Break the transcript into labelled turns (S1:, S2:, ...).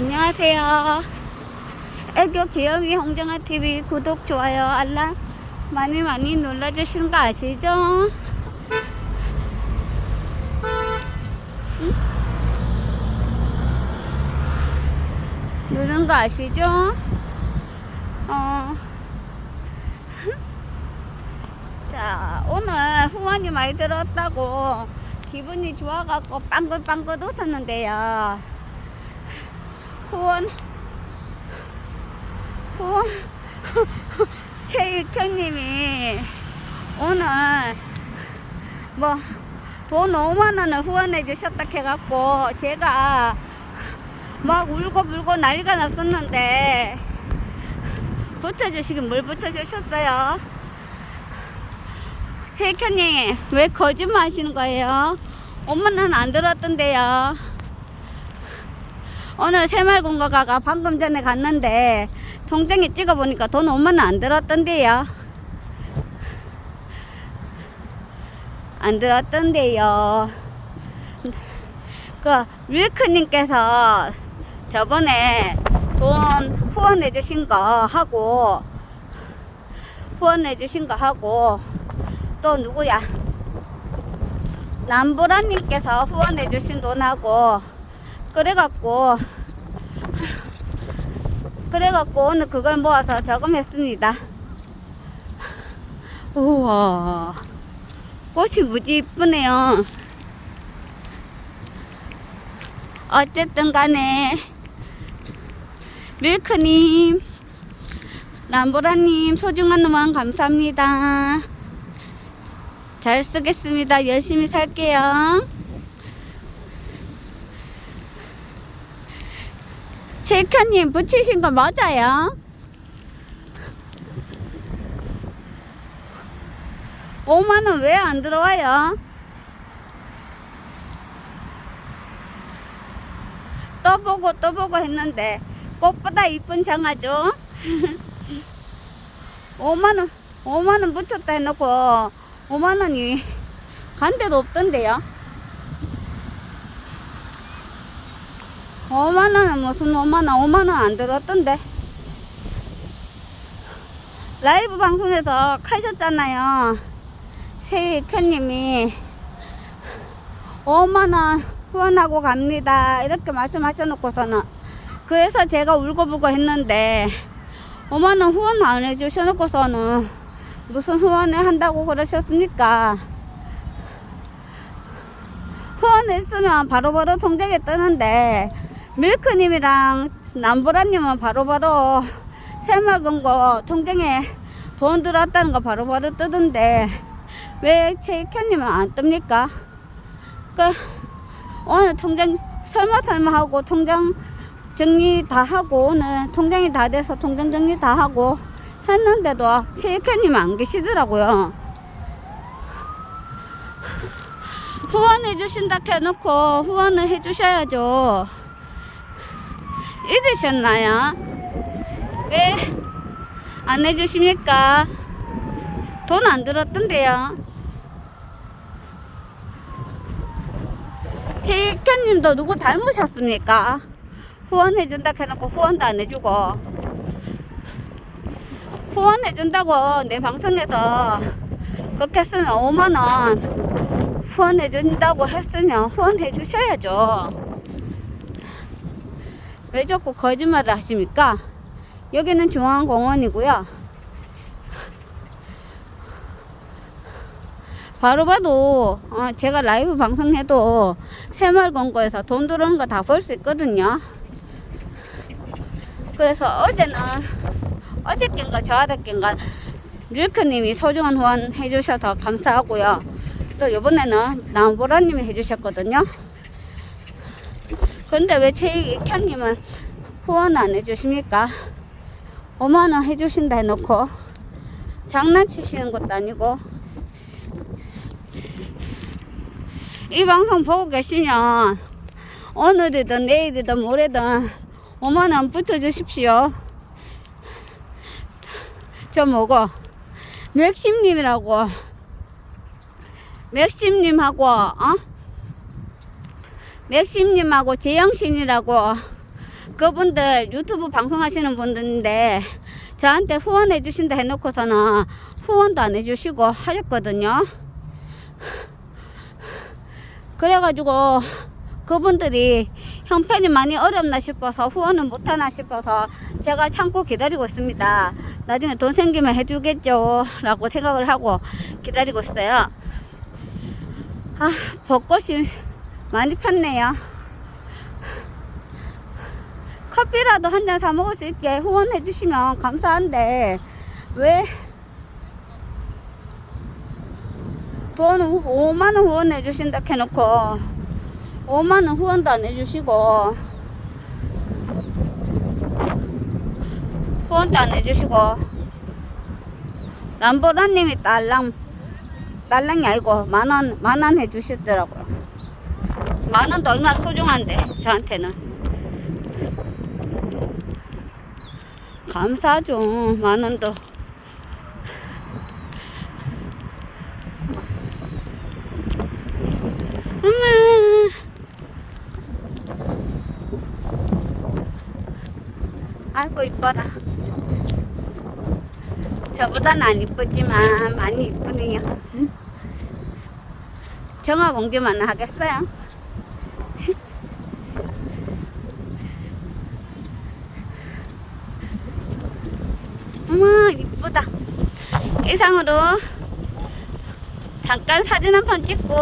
S1: 안녕하세요. 애교 귀여미 홍정아 TV 구독 좋아요 알람 많이 많이 눌러주시는 거 아시죠? 응? 누른 거 아시죠? 어. 자 오늘 후원이 많이 들었다고 기분이 좋아갖고 빵글빵글 웃었는데요. 후원 후원 최익현님이 오늘 뭐 돈 5만 원을 후원해 주셨다 해갖고 제가 막 울고 불고 난리가 났었는데 붙여주시긴 뭘 붙여주셨어요? 최익현님 왜 거짓말 하시는 거예요? 5만 원안 들었던데요. 오늘 새말공고가가 방금 전에 갔는데 통장에 찍어보니까 돈 5만 원 안 들었던데요. 안 들었던데요. 그 윌크님께서 저번에 돈 후원해 주신 거 하고 후원해 주신 거 하고 또 누구야 남보라님께서 후원해 주신 돈하고 그래갖고 그래갖고 오늘 그걸 모아서 저금했습니다. 우와 꽃이 무지 이쁘네요. 어쨌든 간에 밀크님 남보라님 소중한 응원 감사합니다. 잘 쓰겠습니다. 열심히 살게요. 최현님 붙이신 거 맞아요? 오만원 왜 안 들어와요? 또 보고 또 보고 했는데 꽃보다 이쁜 장아죠? 5만원 5만원 붙였다 해놓고 5만원이 간 데도 없던데요? 5만원은 무슨 5만원 5만원 안 들었던데. 라이브 방송에서 가셨잖아요. 세익현님이 5만원 후원하고 갑니다. 이렇게 말씀하셔 놓고서는 그래서 제가 울고불고 했는데 5만원 후원 안 해주셔 놓고서는 무슨 후원을 한다고 그러셨습니까? 후원했으면 바로바로 통장에 뜨는데 밀크님이랑 남보라님은 바로바로 새마은 거 통장에 돈 들어왔다는 거 바로바로 뜨던데 왜 최익현님은 안 뜹니까? 그 오늘 통장 설마 설마 하고 통장 정리 다 하고 오늘 통장이 다 돼서 통장 정리 다 하고 했는데도 최익현님은 안 계시더라고요. 후원해 주신다 해놓고 후원을 해 주셔야죠. 잊으셨나요? 왜 안 해주십니까? 돈 안 들었던데요. 최익현님도 누구 닮으셨습니까? 후원해준다 해놓고 후원도 안 해주고 후원해준다고 내 방송에서 그렇게 했으면 5만원 후원해준다고 했으면 후원해 주셔야죠. 왜 자꾸 거짓말을 하십니까? 여기는 중앙공원이고요. 바로 봐도 어, 제가 라이브 방송해도 새마을공고에서 돈 들어오는 거 다 볼 수 있거든요. 그래서 어제는 어저께인가 저저께인가 밀크님이 소중한 후원 해주셔서 감사하고요. 또 이번에는 남보라님이 해주셨거든요. 근데 왜 최익현님은 후원 안 해주십니까? 5만원 해주신다 해놓고 장난치시는 것도 아니고 이 방송 보고 계시면 오늘이든 내일이든 모레든 5만원 붙여주십시오. 저 뭐고 맥심님이라고 맥심님하고 어? 맥심님하고 재영신이라고 그분들 유튜브 방송하시는 분들인데 저한테 후원해 주신다 해놓고서는 후원도 안 해주시고 하셨거든요. 그래가지고 그분들이 형편이 많이 어렵나 싶어서 후원은 못하나 싶어서 제가 참고 기다리고 있습니다. 나중에 돈 생기면 해주겠죠. 라고 생각을 하고 기다리고 있어요. 아, 벚꽃이 많이 폈네요. 커피라도 한 잔 사 먹을 수 있게 후원해 주시면 감사한데 왜 돈 5만 원 후원해 주신다 해놓고 5만 원 후원도 안 해주시고 후원도 안 해주시고 남보라님이 딸랑 딸랑이 아니고 만원 만원 해주시더라고요. 만 원도 얼마나 소중한데 저한테는 감사하죠 만 원도. 엄마. 아이고 이뻐라. 저보다는 안 이쁘지만 많이 이쁘네요. 응? 정화 공주만 하겠어요? 어머 이상으로 잠깐 사진 한번 찍고